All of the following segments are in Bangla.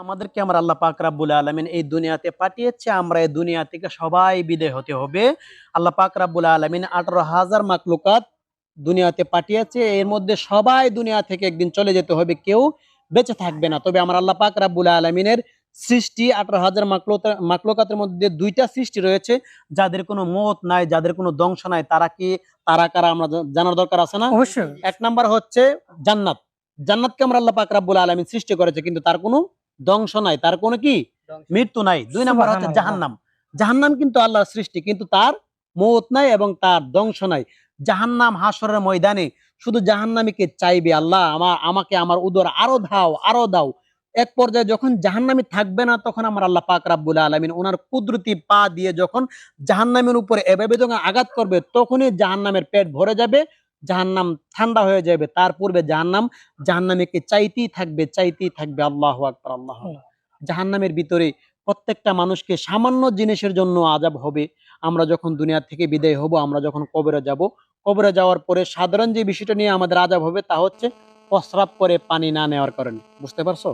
আমাদেরকে আমার আল্লাহ পাক রাব্বুল আলামিন এই দুনিয়াতে পাঠিয়েছে। আমরা এই দুনিয়া থেকে সবাই বিদায় হতে হবে। আল্লাহ পাক রাব্বুল আলামিন আঠারো হাজার মাকলুকাত দুনিয়াতে পাঠিয়েছে। এর মধ্যে সবাই দুনিয়া থেকে একদিন চলে যেতে হবে। কেউ বেঁচে থাকবে না। তবে আমার আল্লাহ পাক রাব্বুল আলামিনের সৃষ্টি আঠারো হাজার মাকলুকাত মাকলুকাতের মধ্যে দুইটা সৃষ্টি রয়েছে। যাদের কোনো মত নাই যাদের কোনো ধ্বংস নাই তারা কি তারা কারা আমরা জানার দরকার আছে না? অবশ্যই। এক নাম্বার হচ্ছে জান্নাত। জান্নাতকে আমরা আল্লাহ পাক রাব্বুল আলামিন সৃষ্টি করেছে কিন্তু তার কোনো ধ্বংস নাই। তার কোনো কি? মৃত্যু নাই। দুই নাম্বার হচ্ছে। জাহান্নাম। জাহান্নাম কিন্তু আল্লাহর সৃষ্টি কিন্তু তার মৌত নাই এবং তার ধ্বংস নাই। জাহান্নাম হাসরের ময়দানে শুধু জাহান্নামীকে চাইবে? আল্লাহ আমার আমাকে আমার উদর আরও দাও আরও দাও। এক পর্যায়ে যখন জাহান্নামী থাকবে না তখন আমার আল্লাহ পাক রাব্বুল আলামিন ওনার কুদরতি পা দিয়ে যখন জাহান্নামের উপরে এভাবে যখন আঘাত করবে তখনই জাহান্নামের পেট ভরে যাবে জাহান্নাম ঠান্ডা হয়ে যাবে, তার পূর্বে জাহান্নাম জাহান্নামীকে চাইতেই থাকবে চাইতেই থাকবে, আল্লাহ আকবার, আল্লাহ। জাহান্নামের ভিতরে প্রত্যেকটা মানুষকে সামান্য জিনিসের জন্য আজাব হবে। আমরা যখন দুনিয়া থেকে বিদায় হব, আমরা যখন কবরে যাব, কবরে যাওয়ার পরে সাধারণ যে বিষয়টা নিয়ে আমাদের আজাব হবে, তা হচ্ছে প্রস্রাব করে পানি না নেওয়ার কারণে। বুঝতে পারছ?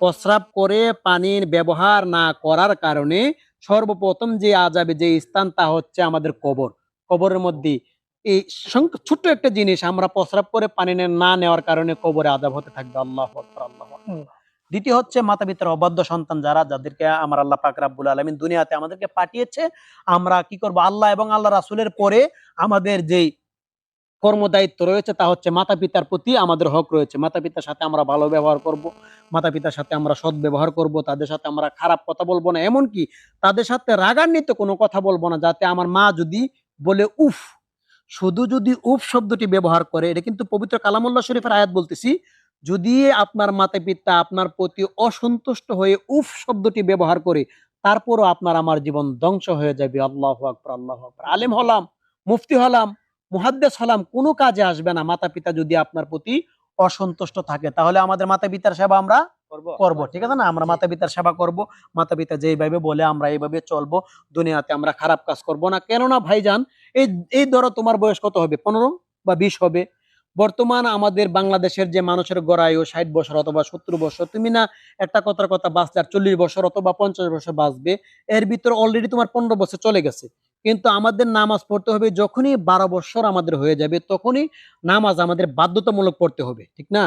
প্রস্রাব করে পানির ব্যবহার না করার কারণে সর্বপ্রথম যে আজাবে যে স্থান, তা হচ্ছে আমাদের কবর। কবরের মধ্যে এই ছোট্ট একটা জিনিস আমরা প্রস্রাব করে পানি নে- নেওয়ার কারণে কবরে আজাব হতে থাকবে আল্লাহ আল্লাহ দ্বিতীয় হচ্ছে মাতা পিতার অবাধ্য সন্তান যারা যাদেরকে আমার আল্লাহ পাক রাব্বুল আলামিন দুনিয়াতে আমাদেরকে পাঠিয়েছে আমরা কি করব? আল্লাহ এবং আল্লাহ রাসুলের পরে আমাদের যেই কর্মদায়িত্ব রয়েছে তা হচ্ছে মাতা পিতার প্রতি আমাদের হক রয়েছে। মাতা পিতার সাথে আমরা ভালো ব্যবহার করব মাতা পিতার সাথে আমরা সৎ ব্যবহার করব তাদের সাথে আমরা খারাপ কথা বলব না। এমনকি তাদের সাথে রাগান্বিত কোনো কথা বলব না যাতে আমার মা যদি বলে উফ শুধু যদি উফ শব্দটি ব্যবহার করে, এটা কিন্তু পবিত্র কালামুল্লাহ শরীফের আয়াত বলতেছি, যদি আপনার মাতা পিতা আপনার প্রতি অসন্তুষ্ট হয়ে উফ শব্দটি ব্যবহার করে, তারপরও আপনার আমার জীবন ধ্বংস হয়ে যাবে। আল্লাহ আকবর আল্লাহ আকবর। আলেম হলাম, মুফতি হলাম, মুহাদ্দেস হলাম, কোনো কাজে আসবে না। মাতা পিতা যদি আপনার প্রতি অসন্তুষ্ট থাকে। তাহলে আমাদের মাতা পিতার সেবা আমরা করব। ঠিক আছে না? আমরা মাতা পিতার সেবা করব মাতা পিতা যেইভাবে বলে আমরা এইভাবে চলবো দুনিয়াতে আমরা খারাপ কাজ করব না। কেননা ভাইজান এই এই ধরো তোমার বয়স কত হবে? পনেরো বা বিশ হবে? বর্তমান আমাদের বাংলাদেশের যে মানুষের গড়ায়ু ষাট বছর অথবা সত্তর বছর তুমি না একটা কথার কথা বাঁচলে আর চল্লিশ বছর অথবা পঞ্চাশ বছর বাঁচবে এর ভিতরে অলরেডি তোমার পনেরো বছর চলে গেছে। কিন্তু আমাদের নামাজ পড়তে হবে যখনই বারো বছর আমাদের হয়ে যাবে তখনই নামাজ আমাদের বাধ্যতামূলক পড়তে হবে ঠিক না?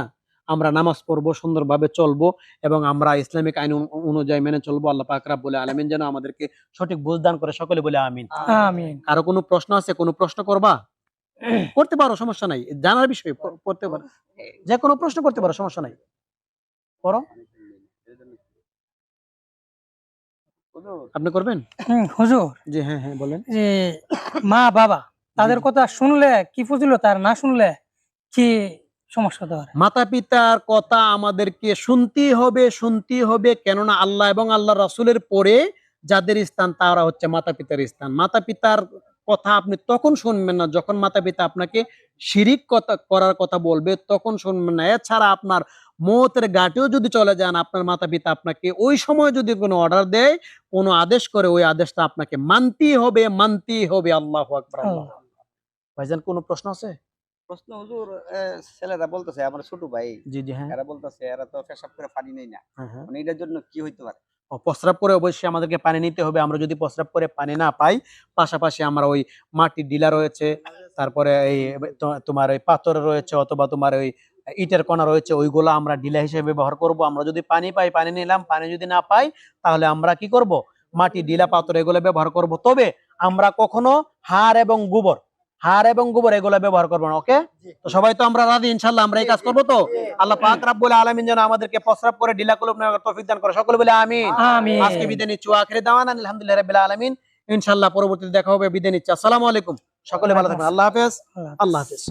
আমরা নামাজ পড়ব সুন্দরভাবে চলবো এবং আমরা ইসলামিক আইন অনুযায়ী মেনে চলবো আল্লাহ পাকরাব বলে আলমিন যেন আমাদেরকে সঠিক বুঝদান করে সকলে বলে আমিন। আমিন। কারও কোনো প্রশ্ন আছে কোনো প্রশ্ন করবা? করতে পারো সমস্যা নাই জানার বিষয়ে করতে পারো। যে কোনো প্রশ্ন করতে পারো সমস্যা নাই। করো আপনি করবেন? হুজুর। জি হ্যাঁ হ্যাঁ বলেন। যে মা বাবা তাদের কথা শুনলে কি ফজিলত আর না শুনলে কি সমস্যা মাতা পিতার কথা আমাদেরকে শুনতেই হবে শুনতেই হবে কেননা আল্লাহ এবং আল্লাহ রাসূলের পরে যাদের স্থান তারা হচ্ছে মাতা পিতার স্থান। মাতা পিতার কথা আপনি তখন শুনবেন না যখন মাতা পিতা আপনাকে শিরিক কথা করার কথা বলবে তখন শুনবেন না। এছাড়া আপনার মতের গাটেও যদি চলে যান আপনার মাতা পিতা আপনাকে ওই সময় যদি কোনো অর্ডার দেয় কোনো আদেশ করে ওই আদেশটা আপনাকে মানতেই হবে মানতেই হবে। আল্লাহ আকবার আল্লাহ ভাইজান কোনো প্রশ্ন আছে? প্রশ্ন হুজুর ছেলেরা বলতেছে আমার ছোট ভাই জি জি হ্যাঁ। এরা বলতেছে এরা তো পেশাব করে পানি নেই না। হ্যাঁ হ্যাঁ। মানে এটার জন্য কি হইতে পারে? প্রস্রাব করে অবশ্যই আমাদেরকে পানি নিতে হবে। আমরা যদি প্রস্রাব করে পানি না পাই পাশাপাশি আমরা ওই মাটির ডিলা রয়েছে তারপরে এই তোমার ওই পাথর রয়েছে অথবা তোমার ওই ইটের কণা রয়েছে ওইগুলো আমরা ডিলা হিসেবে ব্যবহার করব। আমরা যদি পানি পাই পানি নিলাম পানি যদি না পাই তাহলে আমরা কি করব? মাটি ডিলা পাথর এগুলো ব্যবহার করব। তবে আমরা কখনো হাড় এবং গোবর হাড় এবং গোবর এগুলো ব্যবহার করব না ওকে? তো সবাই তো আমরা রাজি ইনশাল্লাহ আমরা এই কাজ করব তো? আল্লাহ পাক রাব্বুল আলামিন যেন আমাদেরকে প্রস্রাব করে ডিলা নেওয়ার তৌফিক দান করে। সকলে বলে আমিন। আমিন। আজকে বিদায় নিচ্ছি আখেরে দাওয়ান আলহামদুলিল্লাহ রাব্বিল আলামিন। ইনশাআল্লাহ পরবর্তীতে দেখা হবে বিদায় নিচ্ছি। আসসালামু আলাইকুম। সকলে ভালো থাকবেন। আল্লাহ হাফেজ। আল্লাহ হাফেজ।